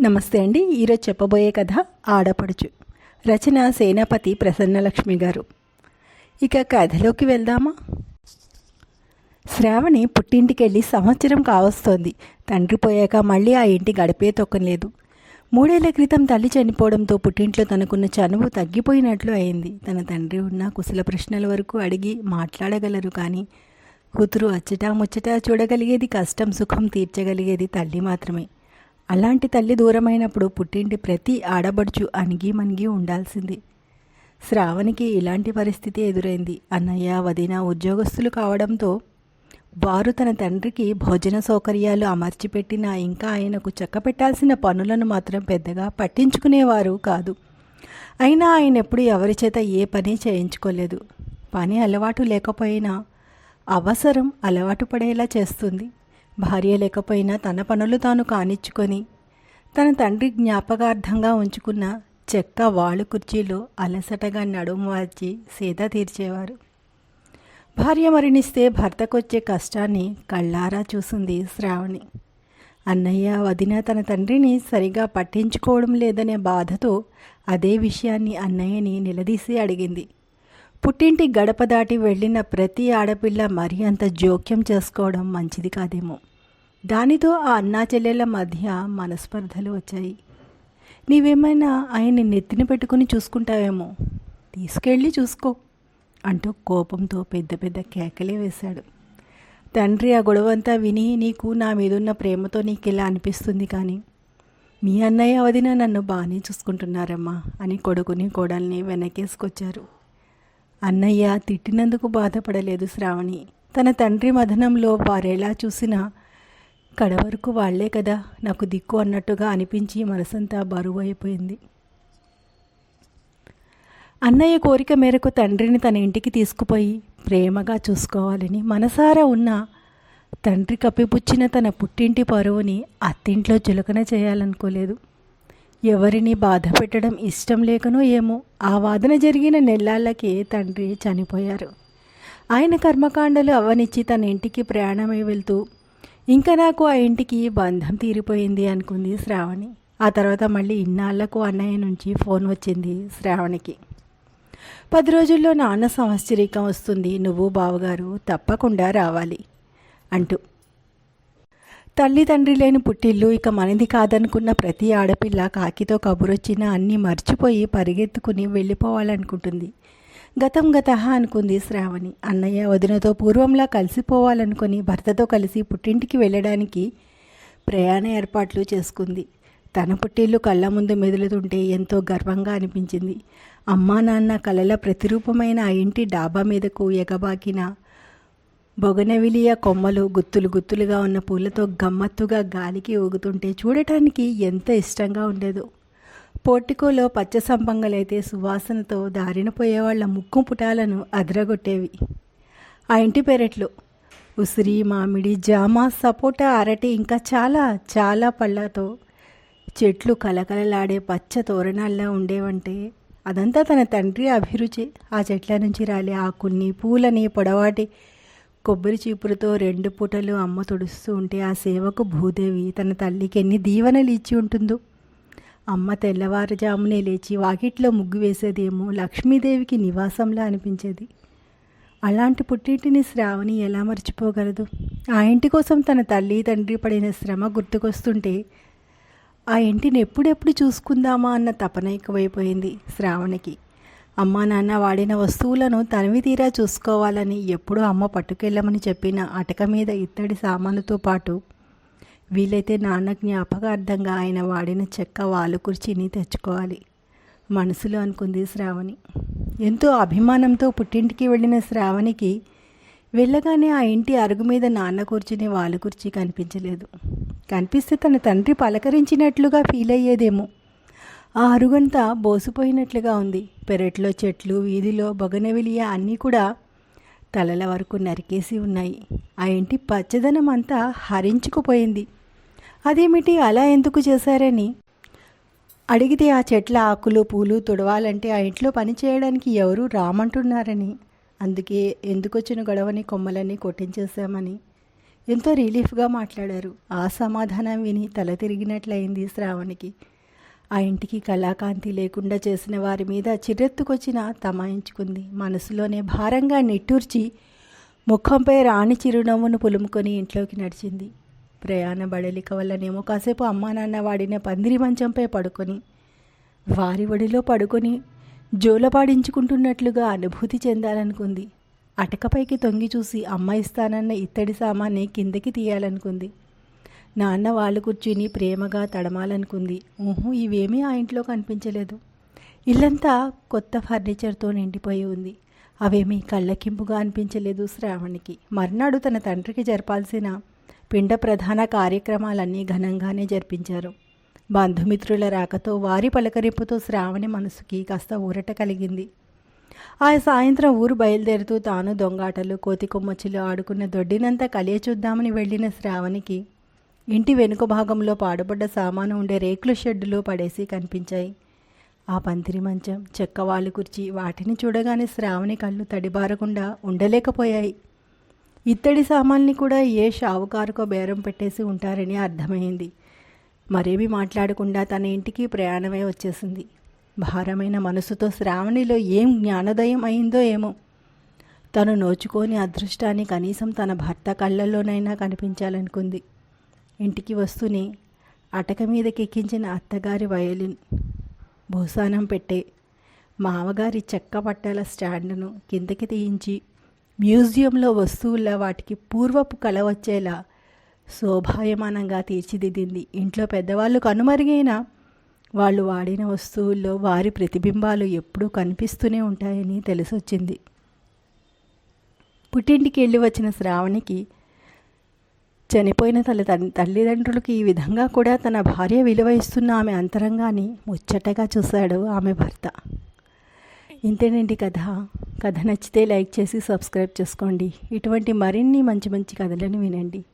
నమస్తే అండి ఈరోజు చెప్పబోయే కథ ఆడపడుచు. రచన సేనాపతి ప్రసన్నలక్ష్మి గారు. ఇక కథలోకి వెళ్దామా? శ్రావణి పుట్టింటికి వెళ్ళి సంవత్సరం కావస్తోంది. తండ్రి పోయాక మళ్ళీ ఆ ఇంటి గడిపే తొక్కలేదు మూడేళ్ళ క్రితం తల్లి చనిపోవడంతో పుట్టింట్లో తనకున్న చనువు తగ్గిపోయినట్లు అయింది. తన తండ్రి ఉన్న కుశల ప్రశ్నల వరకు అడిగి మాట్లాడగలరు కానీ కూతురు అచ్చటా ముచ్చటా చూడగలిగేది కష్టం సుఖం తీర్చగలిగేది తల్లి మాత్రమే. అలాంటి తల్లి దూరమైనప్పుడు పుట్టింటి ప్రతి ఆడబడుచు అణిగి మణిగి ఉండాల్సింది. శ్రావణికి ఇలాంటి పరిస్థితి ఎదురైంది. అన్నయ్య వదిన ఉద్యోగస్తులు కావడంతో వారు తన తండ్రికి భోజన సౌకర్యాలు అమర్చిపెట్టినా ఇంకా ఆయనకు చక్కపెట్టాల్సిన పనులను మాత్రం పెద్దగా పట్టించుకునేవారు కాదు. అయినా ఆయన ఎప్పుడు ఎవరి చేత ఏ పని చేయించుకోలేదు. పని అలవాటు లేకపోయినా అవసరం అలవాటు పడేలా చేస్తుంది. భార్య లేకపోయినా తన పనులు తాను కానిచ్చుకొని తన తండ్రి జ్ఞాపకార్థంగా ఉంచుకున్న చెక్క వాళు కుర్చీలో అలసటగా నడుము వాల్చి సేద తీర్చేవారు. భార్య మరణిస్తే భర్తకొచ్చే కష్టాన్ని కళ్ళారా చూసింది శ్రావణి. అన్నయ్య వదిన తన తండ్రిని సరిగా పట్టించుకోవడం లేదనే బాధతో అదే విషయాన్ని అన్నయ్యని నిలదీసి అడిగింది. పుట్టింటి గడప దాటి వెళ్ళిన ప్రతి ఆడపిల్ల మరీ అంత జోక్యం చేసుకోవడం మంచిది కాదేమో. దానితో ఆ అన్నా చెల్లెల మధ్య మనస్పర్ధలు వచ్చాయి. నీవేమైనా ఆయన్ని నెత్తిన పెట్టుకుని చూసుకుంటావేమో? తీసుకెళ్ళి చూసుకో అంటూ కోపంతో పెద్ద పెద్ద కేకలే వేశాడు. తండ్రి ఆ గొడవంతా విని నీకు నా మీదున్న ప్రేమతో నీకు ఇలా అనిపిస్తుంది కానీ? మీ అన్నయ్య వదిన నన్ను బాగానే చూసుకుంటున్నారమ్మా అని కొడుకుని కోడల్ని వెనకేసుకొచ్చారు. అన్నయ్య తిట్టినందుకు బాధపడలేదు శ్రావణి. తన తండ్రి మదనంలో వారెలా చూసినా కడవరకు వాళ్ళే కదా నాకు దిక్కు అన్నట్టుగా అనిపించి మనసంతా బరువు అయిపోయింది అన్నయ్య కోరిక మేరకు తండ్రిని తన ఇంటికి తీసుకుపోయి ప్రేమగా చూసుకోవాలని మనసారా ఉన్న తండ్రి కప్పిపుచ్చిన తన పుట్టింటి పరువుని అత్తింట్లో చులకన చేయాలనుకోలేదు. ఎవరిని బాధ పెట్టడం ఇష్టం లేకనో ఏమో ఆ వాదన జరిగిన నెల్లాళ్ళకి తండ్రి చనిపోయారు. ఆయన కర్మకాండలు అవనిచ్చి తన ఇంటికి ప్రయాణమై వెళ్తూ ఇంకా నాకు ఆ ఇంటికి బంధం తీరిపోయింది అనుకుంది శ్రావణి. ఆ తర్వాత మళ్ళీ ఇన్నాళ్ళకు అన్నయ్య నుంచి ఫోన్ వచ్చింది శ్రావణికి. పది రోజుల్లో నాన్న సంవత్సరీకం వస్తుంది. నువ్వు బావగారు తప్పకుండా రావాలి అంటూ తల్లి తండ్రి లేని పుట్టిల్లు ఇక మనది కాదనుకున్న ప్రతి ఆడపిల్ల కాకితో కబురొచ్చినా అన్నీ మర్చిపోయి పరిగెత్తుకుని వెళ్ళిపోవాలనుకుంటుంది. గతం గత అనుకుంది శ్రావణి. అన్నయ్య వదినతో పూర్వంలా కలిసిపోవాలనుకుని భర్తతో కలిసి పుట్టింటికి వెళ్ళడానికి ప్రయాణ ఏర్పాట్లు చేసుకుంది. తన పుట్టిల్లు కళ్ళ ముందు మెదులుతుంటే ఎంతో గర్వంగా అనిపించింది. అమ్మా నాన్న కలల ప్రతిరూపమైన ఆ ఇంటి డాబా మీదకు ఎగబాకిన బొగనవిలియ కొమ్మలు గుత్తులు గుత్తులుగా ఉన్న పూలతో గమ్మత్తుగా గాలికి ఊగుతుంటే చూడటానికి ఎంత ఇష్టంగా ఉండేదో. పోర్టికోలో పచ్చ సంపంగలైతే సువాసనతో దారిన పోయేవాళ్ళ ముక్కు పుటాలను అదరగొట్టేవి. ఆ ఇంటి పెరట్లో ఉసిరి మామిడి జామ సపోటా అరటి ఇంకా చాలా చాలా పళ్ళతో చెట్లు కలకలలాడే పచ్చ తోరణాల్లో ఉండేవంటే అదంతా తన తండ్రి అభిరుచి. ఆ చెట్ల నుంచి రాలే ఆకుల్ని పూలని పొడవాటి కొబ్బరి చీపురుతో రెండు పూటలు అమ్మ తుడుస్తూ ఉంటే ఆ సేవకు భూదేవి తన తల్లికి ఎన్ని దీవెనలు ఇచ్చి ఉంటుందో. అమ్మ తెల్లవారుజామునే లేచి వాకిట్లో ముగ్గు వేసేదేమో లక్ష్మీదేవికి నివాసంలా అనిపించేది. అలాంటి పుట్టింటిని శ్రావణి ఎలా మర్చిపోగలదు? ఆ ఇంటి కోసం తన తల్లి తండ్రి పడిన శ్రమ గుర్తుకొస్తుంటే ఆ ఇంటిని ఎప్పుడెప్పుడు చూసుకుందామా అన్న తపన ఎక్కువైపోయింది శ్రావణికి. అమ్మా నాన్న వాడిన వస్తువులను తనివి తీరా చూసుకోవాలని ఎప్పుడూ అమ్మ పట్టుకెళ్ళమని చెప్పిన అటక మీద ఇత్తడి సామానుతో పాటు వీలైతే నాన్న జ్ఞాపకార్థంగా ఆయన వాడిన చెక్క వాలు కుర్చీని తెచ్చుకోవాలి. మనసులో అనుకుంది శ్రావణి. ఎంతో అభిమానంతో పుట్టింటికి వెళ్ళిన శ్రావణికి వెళ్ళగానే ఆ ఇంటి అరుగు మీద నాన్న కూర్చుని వాలు కుర్చీ కనిపించలేదు. కనిపిస్తే తన తండ్రి పలకరించినట్లుగా ఫీల్ అయ్యేదేమో. ఆ అరుగంతా బోసిపోయినట్లుగా ఉంది. పెరట్లో చెట్లు వీధిలో బొగనవిలియ అన్నీ కూడా తలల వరకు నరికేసి ఉన్నాయి. ఆ ఇంటి పచ్చదనం అంతా హరించుకుపోయింది. అదేమిటి అలా ఎందుకు చేశారని? అడిగితే ఆ చెట్ల ఆకులు పూలు తుడవాలంటే ఆ ఇంట్లో పని చేయడానికి ఎవరు రామంటున్నారని. అందుకే ఎందుకొచ్చిన గొడవని కొమ్మలన్నీ కొట్టించేశామని. ఎంతో రిలీఫ్గా మాట్లాడారు. ఆ సమాధానం విని తల తిరిగినట్లయింది శ్రావణికి. ఆ ఇంటికి కళాకాంతి లేకుండా చేసిన వారి మీద చిరెత్తుకొచ్చిన తమాయించుకుంది. మనసులోనే భారంగా నిట్టూర్చి ముఖంపై రాణి చిరునవ్వును పులుముకొని ఇంట్లోకి నడిచింది. ప్రయాణ బడలిక వల్లనేమో కాసేపు అమ్మా నాన్న వాడిన పందిరి మంచంపై పడుకొని వారి ఒడిలో పడుకొని జోలపాడించుకుంటున్నట్లుగా అనుభూతి చెందాలనుకుంది. అటకపైకి తొంగి చూసి అమ్మ ఇస్తానన్న ఇత్తడి సామాన్ని కిందకి తీయాలనుకుంది. నాన్న వాళ్ళు కూర్చుని ప్రేమగా తడమాలనుకుంది. ఊహు ఇవేమీ ఆ ఇంట్లో కనిపించలేదు. ఇల్లంతా కొత్త ఫర్నిచర్తో నిండిపోయి ఉంది. అవేమీ కళ్ళకింపుగా అనిపించలేదు శ్రావణికి. మర్నాడు తన తండ్రికి జరపాల్సిన పిండ ప్రధాన కార్యక్రమాలన్నీ ఘనంగానే జరిపించారు. బంధుమిత్రుల రాకతో వారి పలకరింపుతో శ్రావణి మనసుకి కాస్త ఊరట కలిగింది. ఆ సాయంత్రం ఊరు బయలుదేరుతూ తాను దొంగాటలు కోతి కొమ్మచ్చులు ఆడుకున్న దొడ్డినంతా కలియ చూద్దామని వెళ్ళిన శ్రావణికి ఇంటి వెనుక భాగంలో పాడుపడ్డ సామాను ఉండే రేకుల షెడ్డులో పడేసి కనిపించాయి. ఆ పందిరి మంచం చెక్కవాళ్ళు కుర్చీ వాటిని చూడగానే శ్రావణి కళ్ళు తడిబారకుండా ఉండలేకపోయాయి. ఇత్తడి సామాన్ని కూడా ఏ షావుకారుకో బేరం పెట్టేసి ఉంటారని అర్థమైంది. మరేమీ మాట్లాడకుండా తన ఇంటికి ప్రయాణమై వచ్చేసింది. భారమైన మనసుతో శ్రావణిలో ఏం జ్ఞానోదయం అయిందో ఏమో. తను నోచుకోని అదృష్టాన్ని కనీసం తన భర్త కళ్ళల్లోనైనా కనిపించాలనుకుంది. ఇంటికి వస్తూనే అటక మీదకెక్కించిన అత్తగారి వయలిన్ భూసానం పెట్టే మామగారి చెక్క పట్టాల స్టాండును కిందకి తీయించి మ్యూజియంలో వస్తువుల వాటికి పూర్వపు కళ వచ్చేలా శోభాయమానంగా తీర్చిదిద్దింది. ఇంట్లో పెద్దవాళ్ళు కనుమరుగైన వాళ్ళు వాడిన వస్తువుల్లో వారి ప్రతిబింబాలు ఎప్పుడూ కనిపిస్తూనే ఉంటాయని తెలిసొచ్చింది. పుట్టింటికి వెళ్ళి వచ్చిన శ్రావణికి చనిపోయిన తల్లి తల్లిదండ్రులకి ఈ విధంగా కూడా తన భార్య విలువ ఇస్తున్న ఆమె అంతరంగాన్ని ముచ్చటగా చూశాడు ఆమె భర్త. ఇంతేనండి కథ. కథ నచ్చితే లైక్ చేసి సబ్స్క్రైబ్ చేసుకోండి. ఇటువంటి మరిన్ని మంచి మంచి కథలను వినండి.